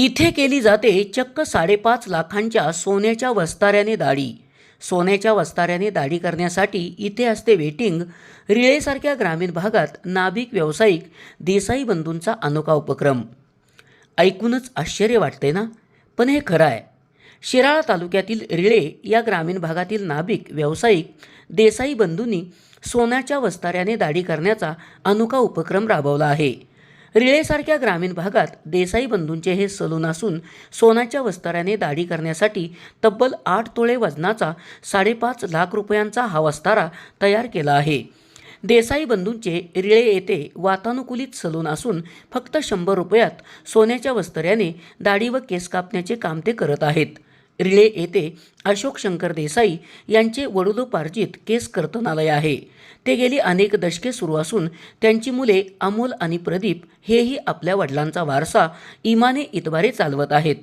इथे केली जाते चक्क साडेपाच लाखांच्या सोन्याच्या वस्ताऱ्याने दाढी. सोन्याच्या वस्ताऱ्याने दाढी करण्यासाठी इथे असते वेटिंग रिळेसारख्या ग्रामीण भागात नाभिक व्यावसायिक देसाई बंधूंचा अनोखा उपक्रम. ऐकूनच आश्चर्य वाटते ना? पण हे खरं आहे शिराळा तालुक्यातील रिळे या ग्रामीण भागातील नाभिक व्यावसायिक देसाई बंधूंनी सोन्याच्या वस्ताऱ्याने दाढी करण्याचा अनोखा उपक्रम राबवला आहे. रिळेसारख्या ग्रामीण भागात देसाई बंधूंचे हे सलून असून सोन्याच्या वस्ताराने दाढी करण्यासाठी तब्बल आठ तोळे वजनाचा साडेपाच लाख रुपयांचा हा वस्तारा तयार केला आहे. देसाई बंधूंचे रिळे येथे वातानुकूलित सलून असून फक्त शंभर रुपयात सोन्याच्या वस्त्र्याने दाढी व केस कापण्याचे काम ते करत आहेत. रिळे येथे अशोक शंकर देसाई यांचे वडुलोपार्जित केस कर्तनालय आहे. ते गेली अनेक दशके सुरू असून त्यांची मुले अमोल आणि प्रदीप हेही आपल्या वडिलांचा वारसा इमाने इतवारे चालवत आहेत.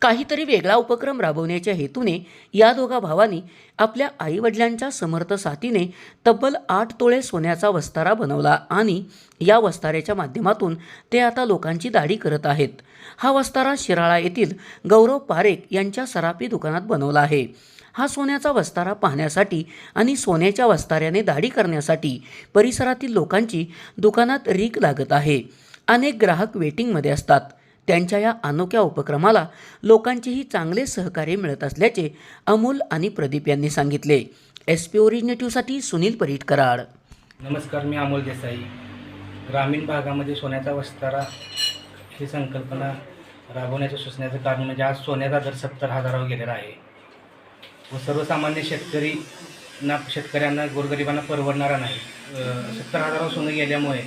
काहीतरी वेगळा उपक्रम राबवण्याच्या हेतूने या दोघा भावांनी आपल्या आईवडिलांच्या समर्थ साथीने तब्बल आठ तोळे सोन्याचा वस्तारा बनवला आणि या वस्ताऱ्याच्या माध्यमातून ते आता लोकांची दाढी करत आहेत. हा वस्तारा शिराळा येथील गौरव पारेख यांच्या सराफी दुकानात बनवला आहे. हा सोन्याचा वस्तारा पाहण्यासाठी आणि सोन्याच्या वस्ताऱ्याने दाढी करण्यासाठी परिसरातील लोकांची दुकानात रीक लागत आहे. अनेक ग्राहक वेटिंगमध्ये असतात. त्यांच्या या अनोख्या उपक्रमाला लोकांचेही चांगले सहकार्य मिळत असल्याचे अमोल आणि प्रदीप यांनी सांगितले. एस पी ओरिजिनेटिव्हसाठी सुनील परीट कराड. नमस्कार मी अमोल देसाई. ग्रामीण भागामध्ये सोन्याचा वस्तारा ही संकल्पना राबवण्याचं सुचण्याचं कारण म्हणजे आज सोन्याचा दर सत्तर हजारावर गेलेला आहे. व सर्वसामान्य शेतकरी ना शेतकऱ्यांना गोरगरिबांना परवडणारा नाही. सत्तर हजारावर सोनं गेल्यामुळे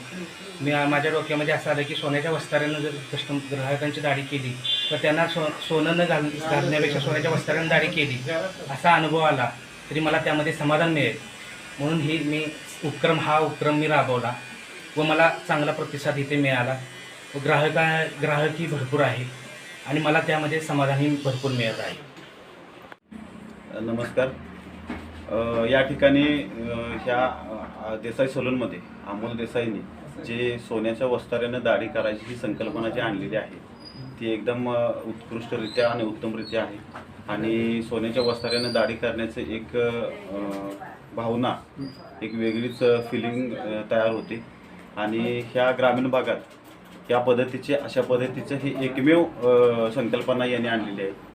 मी माझ्या डोक्यामध्ये असं आलं की सोन्याच्या वस्ताऱ्यानं जर कस्टम ग्राहकांची दाढी केली तर त्यांना सो सोनं न घाल घालण्यापेक्षा सोन्याच्या वस्ताऱ्यानं दाढी केली असा अनुभव आला तरी मला त्यामध्ये समाधान मिळेल. म्हणून ही मी उपक्रम हा उपक्रम मी राबवला व मला चांगला प्रतिसाद इथे मिळाला. व ग्राहका ग्राहकही भरपूर आहे आणि मला त्यामध्ये समाधानही भरपूर मिळत आहे. नमस्कार. या ठिकाणी ह्या देसाई सलूनमध्ये अमोल देसाईंनी जे सोन्याच्या वस्ताऱ्यानं दाढी करायची ही संकल्पना जी आणलेली आहे ती एकदम उत्कृष्टरित्या आणि उत्तमरित्या आहे. आणि सोन्याच्या वस्ताऱ्यानं दाढी करण्याचं एक भावना एक वेगळीच फिलिंग तयार होते. आणि ह्या ग्रामीण भागात या पद्धतीचे अशा पद्धतीचं ही एकमेव संकल्पना यांनी आणलेली आहे.